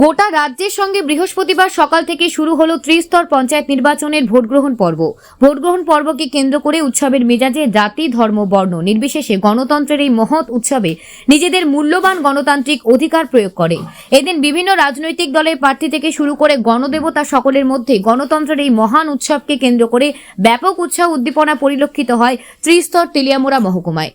গোটা রাজ্যের সঙ্গে বৃহস্পতিবার সকাল থেকে শুরু হলো ত্রিস্তর পঞ্চায়েত নির্বাচনের ভোটগ্রহণ পর্ব। ভোটগ্রহণ পর্বকে কেন্দ্র করে উৎসবের মেজাজে জাতি, ধর্ম, বর্ণ নির্বিশেষে গণতন্ত্রের এই মহৎ উৎসবে নিজেদের মূল্যবান গণতান্ত্রিক অধিকার প্রয়োগ করে। এদিন বিভিন্ন রাজনৈতিক দলের প্রার্থী থেকে শুরু করে গণদেবতা সকলের মধ্যে গণতন্ত্রের এই মহান উৎসবকে কেন্দ্র করে ব্যাপক উৎসাহ উদ্দীপনা পরিলক্ষিত হয় ত্রিস্তর তেলিয়ামুড়া মহকুমায়।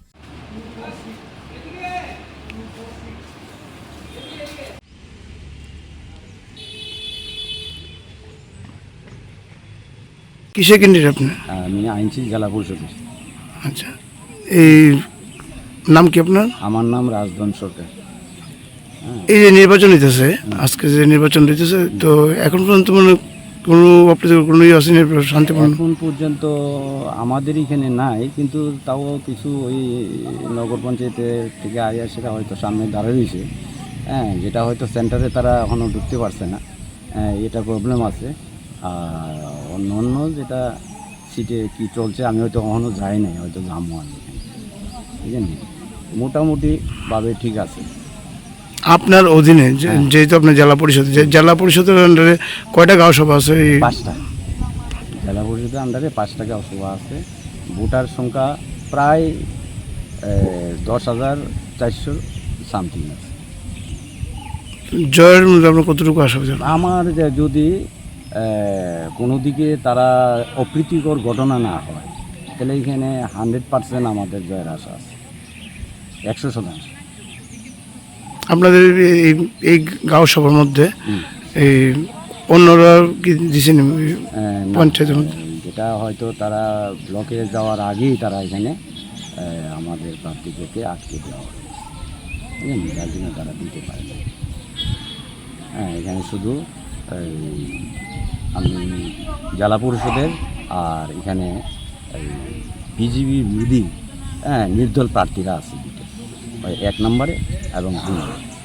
কিসে ক্যান্ডিডেট আপনি আমি আইনছি জেলা পরিষদের। আচ্ছা এই নাম কি আপনার? আমার নাম রাজধন সরকার। এই যে নির্বাচন হইতেছে আজকে যে নির্বাচন হইতেছে তো এখন পর্যন্ত মানে কোনো আপনাদের কোনো ইয়ে নির্বাচন শান্তিপূর্ণ? এখন পর্যন্ত আমাদের এখানে নাই কিন্তু তাও কিছু ওই নগর পঞ্চায়েতের থেকে আয়া সেটা হয়তো সামনে দাঁড়িয়ে রয়েছে হ্যাঁ যেটা হয়তো সেন্টারে তারা এখনও ঢুকতে পারছে না। হ্যাঁ, এটা প্রবলেম আছে। অন্য অন্য যেটা সিটে কি চলছে আমি হয়তো কখনো যাই নাই হয়তো যাব আমি ঠিক আছে? মোটামুটিভাবে ঠিক আছে। আপনার অধীনে হ্যাঁ। যেহেতু আপনার জেলা পরিষদ যে জেলা পরিষদের আন্ডারে কয়টা গাঁও সভা আছে? পাঁচটা। জেলা পরিষদের আন্ডারে পাঁচটা গাঁও সভা আছে। ভোটার সংখ্যা প্রায় দশ হাজার চারশো সামথিং আছে। জয়ের মধ্যে আপনার কতটুকু আসা আমার যদি কোনো দিকে তারা অপ্রীতিকর ঘটনা না হয় তাহলে এখানে হান্ড্রেড পার্সেন্ট আমাদের জয়ের আশা আছে একশো শতাংশ আপনাদের এই এই গাঁও সভার মধ্যে এই অন্যরা কি দিচ্ছেন এ, না, পঞ্চায়েতের মধ্যে? যেটা হয়তো তারা ব্লকে যাওয়ার আগেই তারা এখানে আমাদের প্রার্থীদেরকে আটকে দেওয়া হয় বুঝলেন যার জন্য তারা দিতে পারে। হ্যাঁ এখানে শুধু আমি জেলা পরিষদের আর এখানে বিজিবি বিরোধী হ্যাঁ নির্দল প্রার্থীরা আছে এক নম্বরে এবং দুই নম্বরে।